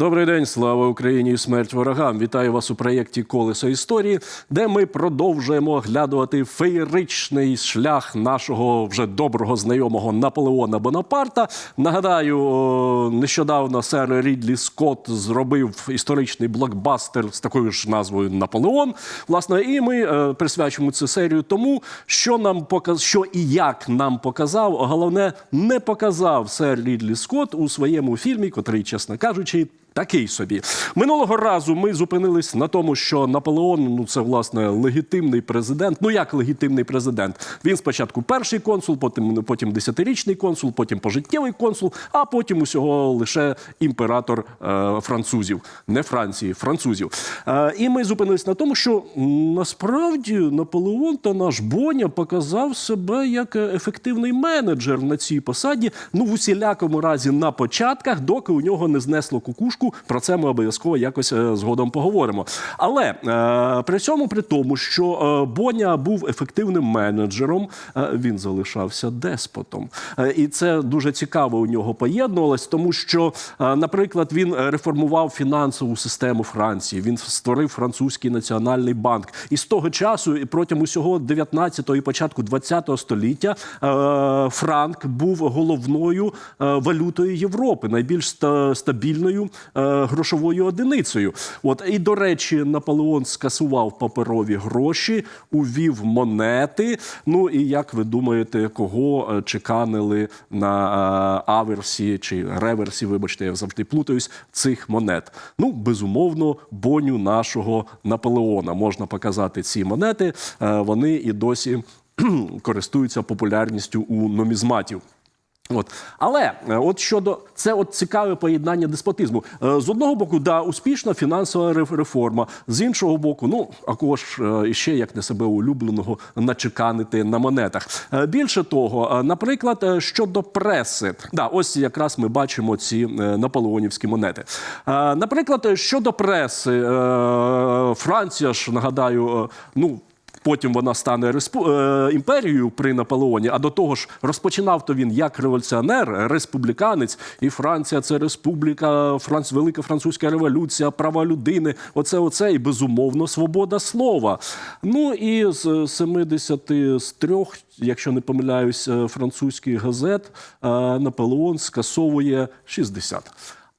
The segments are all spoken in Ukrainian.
Добрий день, слава Україні і смерть ворогам! Вітаю вас у проєкті Колесо історії, де ми продовжуємо оглядувати феєричний шлях нашого вже доброго знайомого Наполеона Бонапарта. Нагадаю, нещодавно сер Рідлі Скотт зробив історичний блокбастер з такою ж назвою Наполеон. Власне, і ми е, присвячуємо цю серію тому, що нам показ... що і як нам показав, а головне, не показав сер Рідлі Скотт у своєму фільмі, котрий, чесно кажучи. Такий собі минулого разу ми зупинились на тому, що Наполеон ну це власне легітимний президент. Ну як легітимний президент? Він спочатку перший консул, потім потім десятирічний консул, потім пожиттєвий консул, а потім усього лише імператор е, французів, не Франції, французів. Е, і ми зупинились на тому, що насправді Наполеон та наш Боня показав себе як ефективний менеджер на цій посаді. Ну в усілякому разі на початках, доки у нього не знесло кукушку. Про це ми обов'язково якось е, згодом поговоримо. Але е, при цьому, при тому, що е, Боня був ефективним менеджером, він залишався деспотом. І це дуже цікаво у нього поєднувалось, тому що, наприклад, він реформував фінансову систему Франції. Він створив французький національний банк. І з того часу, і протягом усього 19-го і початку 20-го століття, франк був головною валютою Європи, найбільш ста- стабільною грошовою одиницею. От і до речі, Наполеон скасував паперові гроші, увів монети. Ну і як ви думаєте, кого е, чеканили на е, аверсі чи реверсі? Вибачте, я завжди плутаюсь цих монет. Ну, безумовно, боню нашого Наполеона можна показати ці монети. Е, Вони і досі користуються популярністю у нумізматів. От. Але е, от щодо це от цікаве поєднання деспотизму. Е, З одного боку, да, успішна фінансова реформа. З іншого боку, ну а кого ж е, іще як не себе улюбленого начеканити на монетах. Більше того, наприклад, щодо преси, да, ось якраз ми бачимо ці наполеонівські монети. Наприклад, щодо преси, Франція ж нагадаю, ну. Потім вона стане респу... е, імперією при Наполеоні. А до того ж, розпочинав то він як революціонер, республіканець, і Франція це республіка, Франц... Велика Французька революція, права людини. Оце, оце і безумовно свобода слова. Ну і з 70 з трьох, якщо не помиляюсь, е, французьких газет е, Наполеон скасовує 60.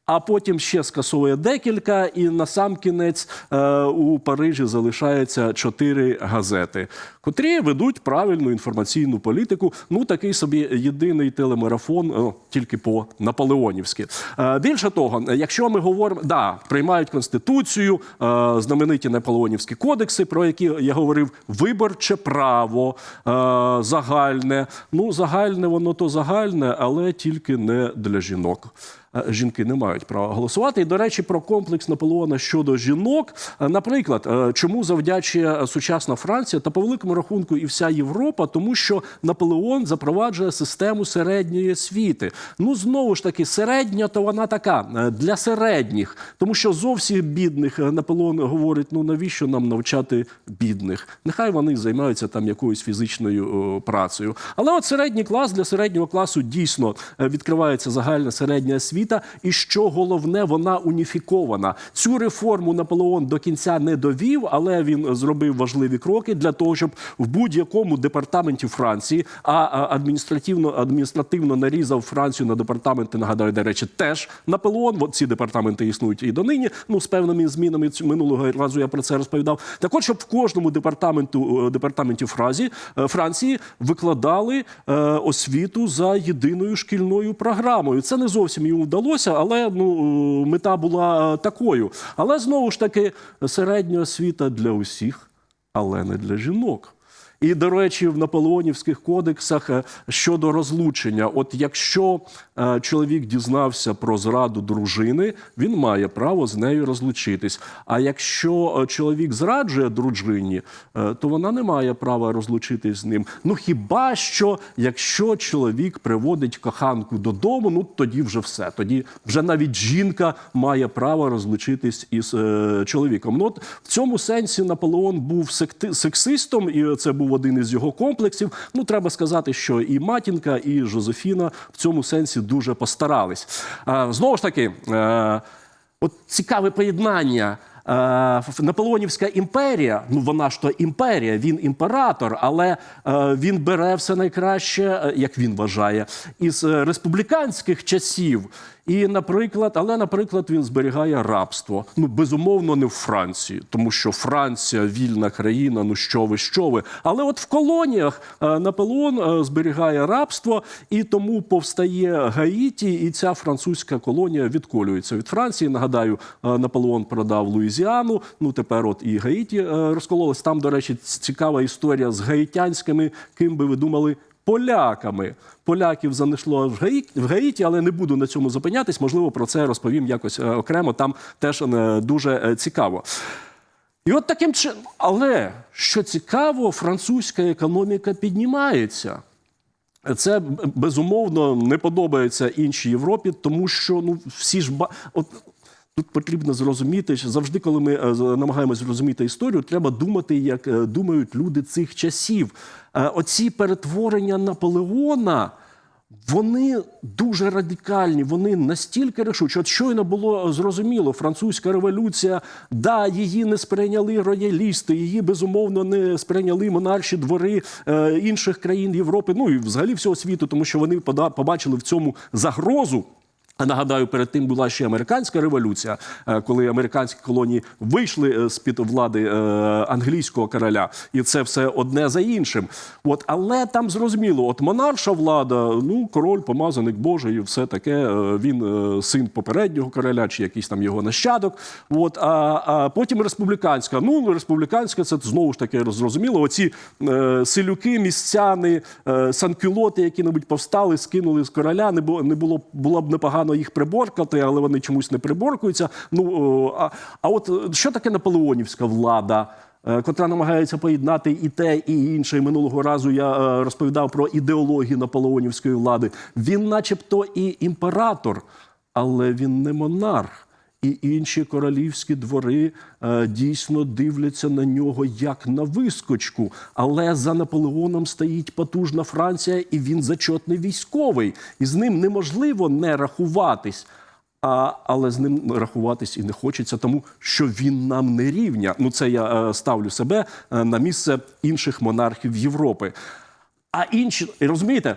А потім ще скасовує декілька, і на сам кінець е, у Парижі залишається чотири газети, котрі ведуть правильну інформаційну політику. Ну такий собі єдиний телемарафон, е, тільки по наполеонівськи. Е, більше того, якщо ми говоримо, да, приймають конституцію, е, знамениті наполеонівські кодекси, про які я говорив, виборче право е, загальне. Ну, загальне воно то загальне, але тільки не для жінок. Е, Жінки не мають права голосувати. І, до речі, про комплекс Наполеона щодо жінок. Е, Наприклад, е, чому завдячує сучасна Франція та по великому рахунку і вся Європа, тому що Наполеон запроваджує систему середньої освіти. Ну знову ж таки, середня, то вона така для середніх, тому що зовсім бідних Наполеон говорить: ну навіщо нам навчати бідних? Нехай вони займаються там якоюсь фізичною працею. Але от середній клас для середнього класу дійсно відкривається загальна середня освіта, і що головне, вона уніфікована. Цю реформу Наполеон до кінця не довів, але він зробив важливі кроки для того, щоб в будь-якому департаменті Франції, а адміністративно адміністративно нарізав Францію на департаменти. Нагадаю, до речі, теж Наполеон. От ці департаменти існують і донині. Ну з певними змінами минулого разу я про це розповідав. Так от, щоб в кожному департаменту е, департаменті Фразі е, Франції викладали е, освіту за єдиною шкільною програмою. Це не зовсім йому вдалося, але ну е, мета була е, такою. Але знову ж таки, середня освіта для усіх, але не для жінок. І, до речі, в наполеонівських кодексах е, щодо розлучення, от якщо е, чоловік дізнався про зраду дружини, він має право з нею розлучитись. А якщо е, чоловік зраджує дружині, то вона не має права розлучитись з ним. Ну хіба що, якщо чоловік приводить коханку додому, ну тоді вже все. Тоді вже навіть жінка має право розлучитись із чоловіком. Ну, от в цьому сенсі Наполеон був сексистом, і це був один із його комплексів. Ну, треба сказати, що і матінка, і Жозефіна в цьому сенсі дуже постарались. Знову ж таки. Е, от цікаве поєднання. Е, Наполеонівська імперія, ну вона ж то імперія, він імператор, але е, він бере все найкраще, як він вважає, із республіканських часів. І, наприклад, але, наприклад, він зберігає рабство. Ну, безумовно, не в Франції, тому що Франція вільна країна. Ну що ви, що ви. Але от в колоніях е, Наполеон е, зберігає рабство, і тому повстає Гаїті, і ця французька колонія відколюється від Франції. Нагадаю, е, Наполеон продав Луїзіану. Ну тепер от і Гаїті розкололась. Там, до речі, цікава історія з гаїтянськими. Ким би ви думали? Поляками поляків занесло в Гаїті, але не буду на цьому зупинятись. Можливо, про це розповім якось е, окремо. Там теж е, дуже е, цікаво. І от таким чином, але що цікаво, французька економіка піднімається. Це безумовно не подобається іншій Європі, тому що ну всі ж ба... от тут потрібно зрозуміти, що завжди, коли ми е, намагаємось зрозуміти історію, треба думати, як е, думають люди цих часів. Е, Оці перетворення Наполеона. Вони дуже радикальні, вони настільки рішучі. От щойно було зрозуміло, французька революція, да, її не сприйняли роялісти, її безумовно не сприйняли монарші двори е, інших країн Європи, ну і взагалі всього світу, тому що вони побачили в цьому загрозу. Нагадаю, перед тим була ще американська революція, е, коли американські колонії вийшли з під влади е, англійського короля, і це все одне за іншим. От, але там зрозуміло, от монарша влада, ну король, помазаник Божий, все таке. е, Він е, син попереднього короля, чи якийсь там його нащадок. От а, а потім республіканська. Ну республіканська, це знову ж таки зрозуміло. Оці е, селюки, містяни, е, санкюлоти, які-небудь повстали, скинули з короля. Не було не було було б непогано їх приборкати, але вони чомусь не приборкуються. Ну а, а от е, що таке наполеонівська влада? е, Котра намагається поєднати і те, і інше. І минулого разу я е, розповідав про ідеологію наполеонівської влади. Він, начебто, і імператор, але він не монарх. І інші королівські двори е, дійсно дивляться на нього як на вискочку. Але за Наполеоном стоїть потужна Франція, і він зачетний військовий. І з ним неможливо не рахуватись. А, але з ним рахуватись і не хочеться, тому що він нам не рівня. Ну це я е, ставлю себе е, на місце інших монархів Європи. А інші розумієте,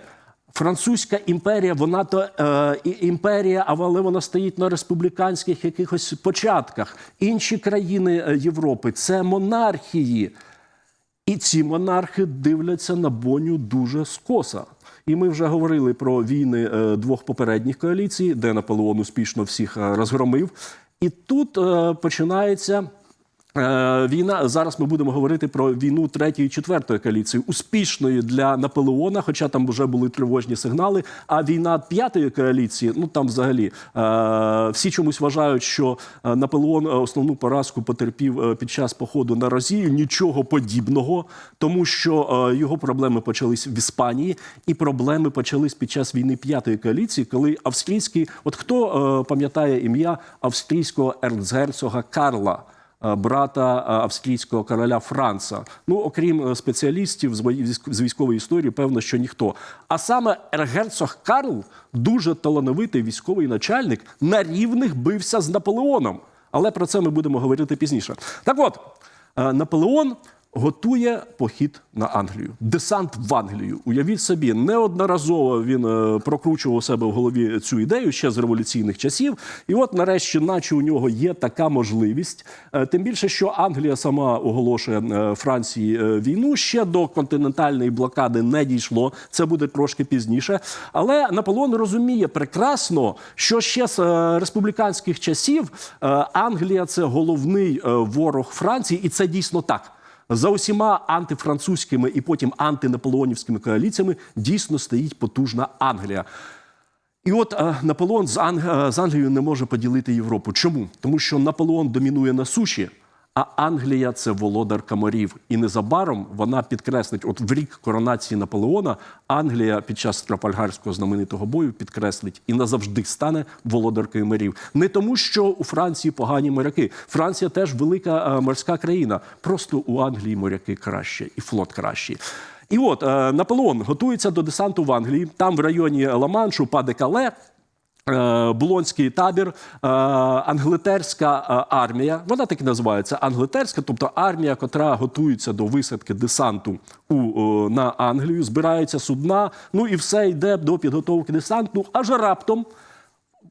французька імперія, вона то е, імперія, але вона стоїть на республіканських якихось початках. Інші країни е, Європи це монархії. І ці монархи дивляться на боню дуже скоса. І ми вже говорили про війни е, двох попередніх коаліцій, де Наполеон успішно всіх е, розгромив. І тут е, починається. Е, Війна зараз ми будемо говорити про війну третьої, четвертої коаліції, успішної для Наполеона, хоча там вже були тривожні сигнали. А війна п'ятої коаліції, ну там взагалі е, всі чомусь вважають, що е, Наполеон основну поразку потерпів під час походу на Розію. Нічого подібного, тому що його проблеми почались в Іспанії, і проблеми почались під час війни п'ятої коаліції, коли австрійський, от хто пам'ятає ім'я австрійського ерцгерцога Карла брата е, австрійського короля Франца. Ну, окрім е, спеціалістів з вої- з військової історії, певно, що ніхто. А саме ергерцог Карл, дуже талановитий військовий начальник, на рівних бився з Наполеоном. Але про це ми будемо говорити пізніше. Так от, е, Наполеон готує похід на Англію, десант в Англію. Уявіть собі, неодноразово він е, прокручував у себе в голові цю ідею ще з революційних часів. І от, нарешті, наче у нього є така можливість. Е, Тим більше, що Англія сама оголошує е, Франції війну. Ще до континентальної блокади не дійшло. Це буде трошки пізніше. Але Наполеон розуміє прекрасно, що ще з республіканських часів Англія це головний ворог Франції, і це дійсно так. За усіма антифранцузькими і потім антинаполеонівськими коаліціями дійсно стоїть потужна Англія. І от е, Наполеон е, з Англією не може поділити Європу. Чому? Тому що Наполеон домінує на суші, а Англія це володарка морів. І незабаром вона підкреслить, от в рік коронації Наполеона Англія під час Трафальгарського знаменитого бою підкреслить і назавжди стане володаркою морів. Не тому, що у Франції погані моряки. Франція теж велика е, морська країна. Просто у Англії моряки краще і флот кращий. І от е, Наполеон готується до десанту в Англії. Там в районі Ла-Маншу, Паде-Кале, Е, Булонський табір, е, англітерська е, армія. Вона так і називається англітерська, тобто армія, котра готується до висадки десанту у, е, на Англію, збираються судна. Ну і все йде до підготовки десанту. Аж раптом.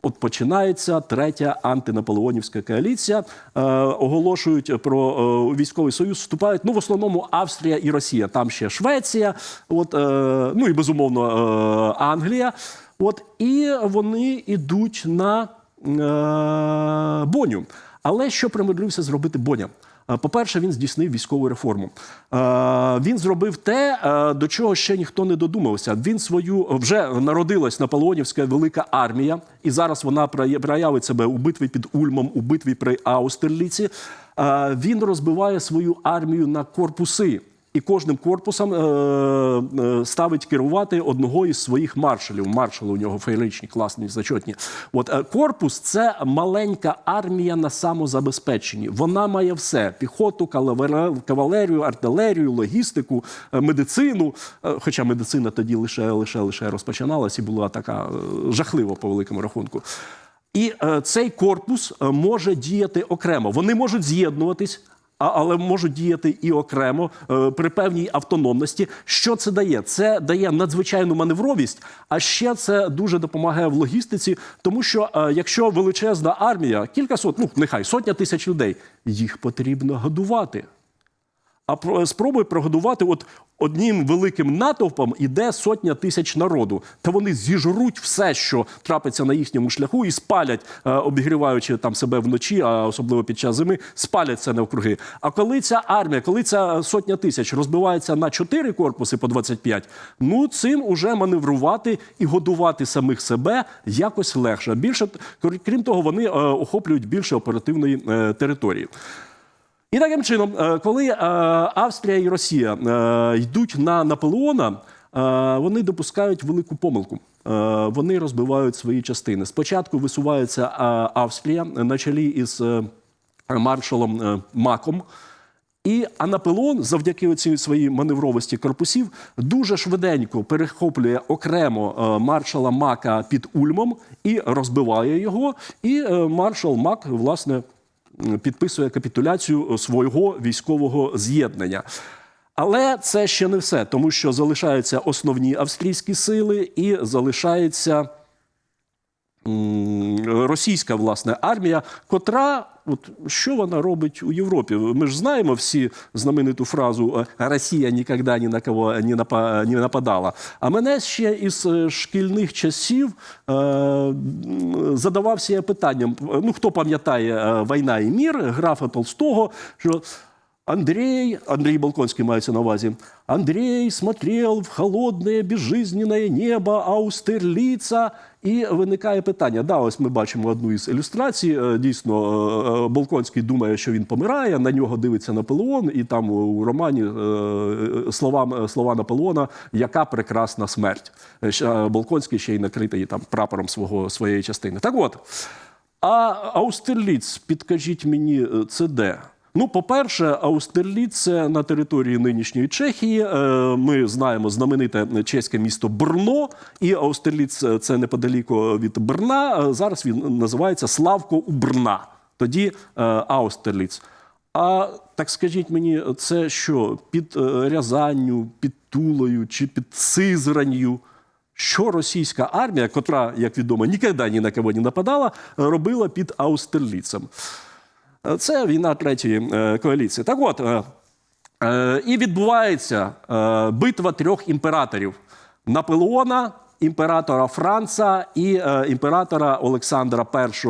От починається третя антинаполеонівська коаліція. Е, оголошують про е, військовий союз. Вступають ну в основному Австрія і Росія. Там ще Швеція, от е, ну і безумовно е, Англія. От і вони йдуть на е, Боню. Але що примудрився зробити Боня? Е, По-перше, він здійснив військову реформу. Е, Він зробив те, е, до чого ще ніхто не додумався. Він свою вже народилась Наполеонівська велика армія, і зараз вона проя- проявить себе у битві під Ульмом, у битві при Аустерліці. Він розбиває свою армію на корпуси. І кожним корпусом е, е, ставить керувати одного із своїх маршалів. Маршали у нього феєричні, класні, зачетні. От е, корпус це маленька армія на самозабезпеченні. Вона має все: піхоту, кавалерію, артилерію, логістику, медицину. Хоча медицина тоді лише лише лише розпочиналась і була така жахлива по великому рахунку. І е, цей корпус може діяти окремо. Вони можуть з'єднуватись. Але можуть діяти і окремо е, при певній автономності. Що це дає? Це дає надзвичайну маневровість, а ще це дуже допомагає в логістиці, тому що е, якщо величезна армія, кілька сот, ну нехай сотня тисяч людей, їх потрібно годувати. А про- спробуй прогодувати от одним великим натовпом іде сотня тисяч народу. Та вони зіжруть все, що трапиться на їхньому шляху, і спалять, е, обігріваючи там себе вночі, а особливо під час зими, спалять це навкруги. А коли ця армія, коли ця сотня тисяч розбивається на чотири корпуси по 25, ну цим уже маневрувати і годувати самих себе якось легше. Більше крім того, вони е, охоплюють більше оперативної е, території. І таким чином, е, коли е, Австрія і Росія е, йдуть на Наполеона, вони допускають велику помилку. Вони розбивають свої частини. Спочатку висувається Австрія на чолі із маршалом Маком. І а завдяки цій своїй маневровості корпусів, дуже швиденько перехоплює окремо маршала Мака під Ульмом і розбиває його. І маршал Мак, власне, підписує капітуляцію свого військового з'єднання. Але це ще не все, тому що залишаються основні австрійські сили і залишається російська власне армія, котра. От що вона робить у Європі? Ми ж знаємо всі знамениту фразу е, Росія ніколи ні на кого не напа- нападала. А мене ще із е, шкільних часів е, задавався я питанням: ну хто пам'ятає е, Війна і мір графа Толстого, що Андрей, Андрей Балконский мається на увазі, Андрей смотрел в холодне, безжизненне небо Аустерліца. І виникає питання. Да, ось ми бачимо одну із ілюстрацій. Е, Дійсно, е, е, думає, що він помирає, на нього дивиться Наполеон, і там у романі слова, слова Наполеона Яка прекрасна смерть. Е, ще, й накритий там прапором свого, своєї частини. Так от, а Аустерліц, підкажіть мені, це де? Ну, по-перше, Аустерліц це на території нинішньої Чехії. Е, Ми знаємо знамените чеське місто Брно, і Аустерліц е, це неподаліко від Брна. Е, Зараз він називається Славко у Брна. Тоді Аустерліц. А так скажіть мені, це що під Рязанню, під Тулою чи під Сизранью? Що російська армія, котра, як відомо, ніколи ні на кого не нападала, робила під Аустерліцем? Це війна третьої е, коаліції. Так от, е, е, і відбувається битва трьох імператорів: Наполеона, імператора Франца і е, імператора Олександра І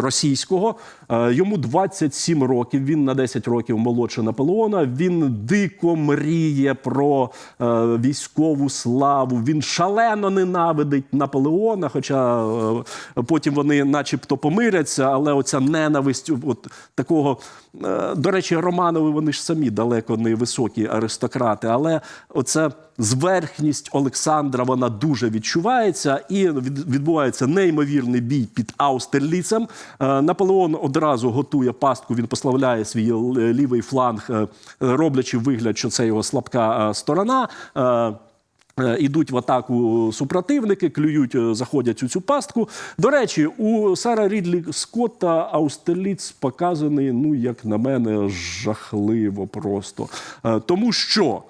російського. Е, йому 27 років. Він на 10 років молодше Наполеона. Він дико мріє про е, військову славу. Він шалено ненавидить Наполеона. Хоча е, потім вони, начебто, помиряться, але оця ненависть от такого. е, До речі, Романови вони ж самі далеко не високі аристократи, але оця зверхність Олександра вона дуже відчувається, і відбувається неймовірний бій під Аустерліцем. Е, Наполеон одразу готує пастку. Він пославляє свій лівий фланг, е, роблячи вигляд, що це його слабка е, сторона. Ідуть в атаку супротивники, клюють, заходять у цю пастку. До речі, у Сара Рідлі Скотта Аустерліц показаний, ну як на мене, жахливо просто. Тому що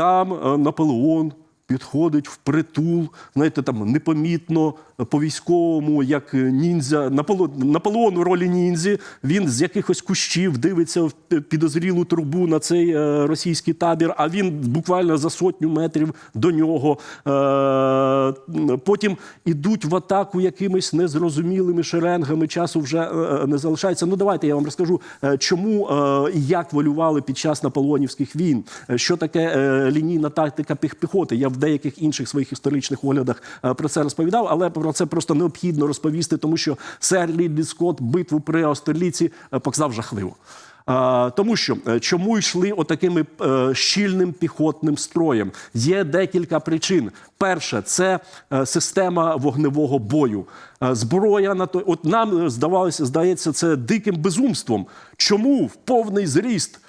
там е, Наполеон підходить в притул, знаєте, там непомітно по військовому, як ніндзя. Наполеон у ролі ніндзі. Він з якихось кущів дивиться в підозрілу трубу на цей е, російський табір, а він буквально за сотню метрів до нього. Е, Потім ідуть в атаку якимись незрозумілими шеренгами. Часу вже е, не залишається. Ну давайте я вам розкажу, чому і як волювали під час наполеонівських війн, що таке лінійна тактика піх- піхоти. Я в деяких інших своїх історичних оглядах про це розповідав, але про це просто необхідно розповісти, тому що сер Лідлі Скотт битву при Аустерліці е, показав жахливо. Е, Тому що е, чому йшли отакими щільним піхотним строєм? Є декілька причин. Перше, це система вогневого бою. Зброя на то, от нам здавалося, здається, це диким безумством. Чому в повний зріст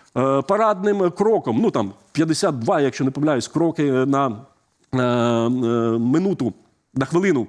парадним кроком, ну там 52, якщо не помиляюсь, кроки на минуту, на хвилину,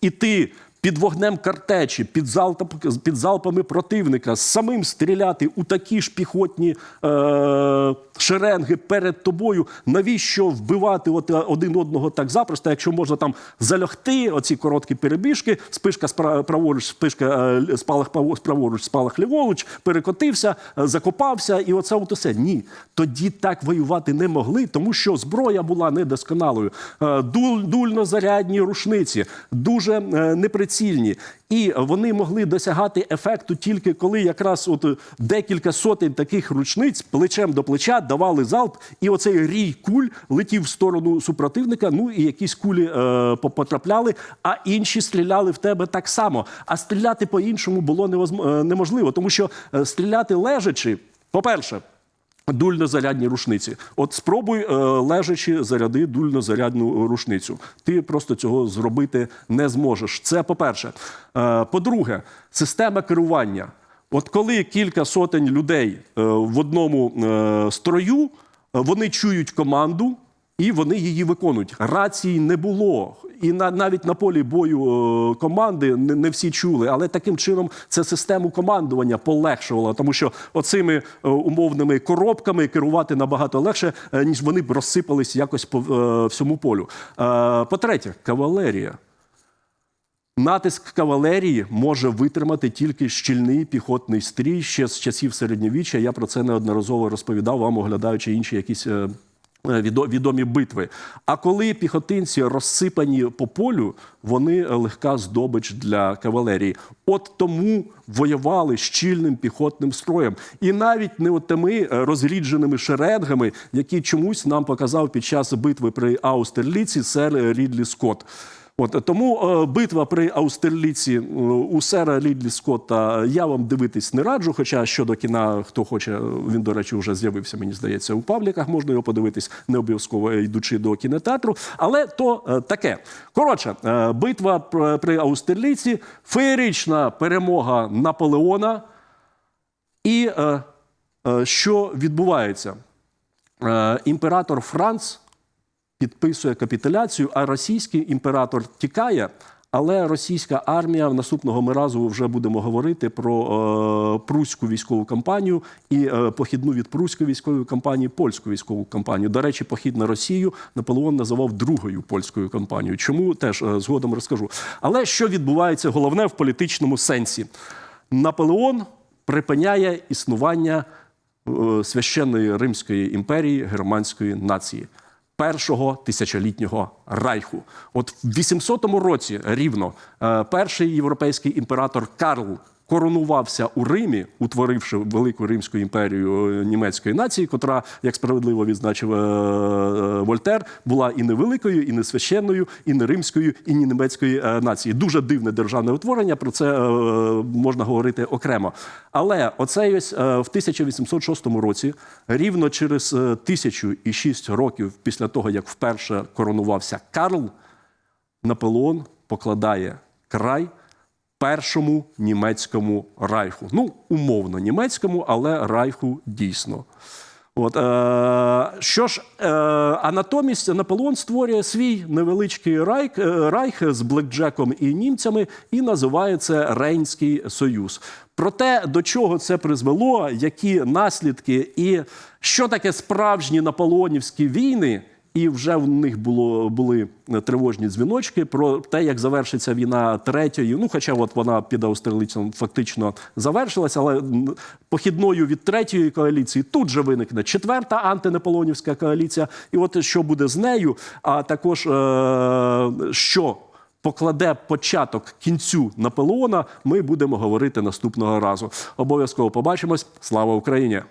іти під вогнем картечі, під, залп, під залпами противника, самим стріляти у такі ж піхотні е, шеренги перед тобою. Навіщо вбивати от, е, один одного так запросто, якщо можна там залягти, оці короткі перебіжки, спишка праворуч, спишка е, спалах право- праворуч, спалах ліворуч, перекотився, е, закопався, і оце от усе. Ні, тоді так воювати не могли, тому що зброя була недосконалою. Е, Дуль, дульнозарядні рушниці, дуже е, неприцільні. І вони могли досягати ефекту тільки коли якраз от е, декілька сотень таких рушниць плечем до плеча давали залп, і оцей рій куль летів в сторону супротивника. Ну і якісь кулі е, потрапляли, а інші стріляли в тебе так само. А стріляти по-іншому було невозм- е, неможливо, тому що е, стріляти лежачи, по-перше. Дульнозарядні рушниці. От спробуй е, лежачи заряди дульнозарядну рушницю. Ти просто цього зробити не зможеш. Це по-перше. Е, по-друге, система керування. От коли кілька сотень людей е, в одному строю, вони чують команду і вони її виконують. Рації не було. І на, навіть на полі бою е, команди не, не всі чули, але таким чином це систему командування полегшувало, тому що оцими е, умовними коробками керувати набагато легше, е, ніж вони б розсипались якось по всьому полю. По-третє, кавалерія. Натиск кавалерії може витримати тільки щільний піхотний стрій ще з часів середньовіччя. Я про це неодноразово розповідав вам, оглядаючи інші якісь. Е, е, Відомі битви. А коли піхотинці розсипані по полю, вони легка здобич для кавалерії. От тому воювали щільним піхотним строєм. І навіть не от тими е, розрідженими шеренгами, які чомусь нам показав під час битви при Аустерліці сер Рідлі Скотт. От тому е, битва при Аустерліці е, у сера Лідлі Скотта я вам дивитись не раджу. Хоча щодо кіна, хто хоче, він, до речі, вже з'явився, мені здається, у пабліках. Можна його подивитись, не обов'язково йдучи до кінотеатру. Але то е, таке. Коротше, е, битва при Аустерліці, феєрична перемога Наполеона. І е, е, що відбувається? Е, імператор Франц підписує капітуляцію, а російський імператор тікає. Але російська армія в наступного ми разу вже будемо говорити про е, пруську військову кампанію і е, похідну від пруської військової кампанії польську військову кампанію. До речі, похід на Росію Наполеон називав другою польською кампанією. Чому теж е, згодом розкажу. Але що відбувається головне в політичному сенсі? Наполеон припиняє існування е, священної Римської імперії германської нації. Першого тисячолітнього райху, от в 800 році рівно е, перший європейський імператор Карл коронувався у Римі, утворивши велику римську імперію е, німецької нації, котра, як справедливо відзначив е, е, Вольтер, була і не великою, і не священною, і не римською, і не німецької нації. Дуже дивне державне утворення. Про це можна говорити окремо. Але оцей ось в 1806 році, рівно через е, тисячу і шість років після того, як вперше коронувався Карл, Наполеон покладає край першому німецькому райху. Ну, умовно німецькому, але райху дійсно. От, е, що ж, е, а натомість Наполеон створює свій невеличкий райх, е, райх з блекджеком і німцями і називає це Рейнський Союз. Про те, до чого це призвело, які наслідки і що таке справжні наполеонівські війни, і вже в них було були тривожні дзвіночки про те, як завершиться війна третьої. Ну, хоча от вона під австралійцем фактично завершилася, але похідною від третьої коаліції тут же виникне четверта антинеполонівська коаліція. І от що буде з нею, а також е- що. Покладе початок кінцю Наполеона. Ми будемо говорити наступного разу. Обов'язково побачимось. Слава Україні!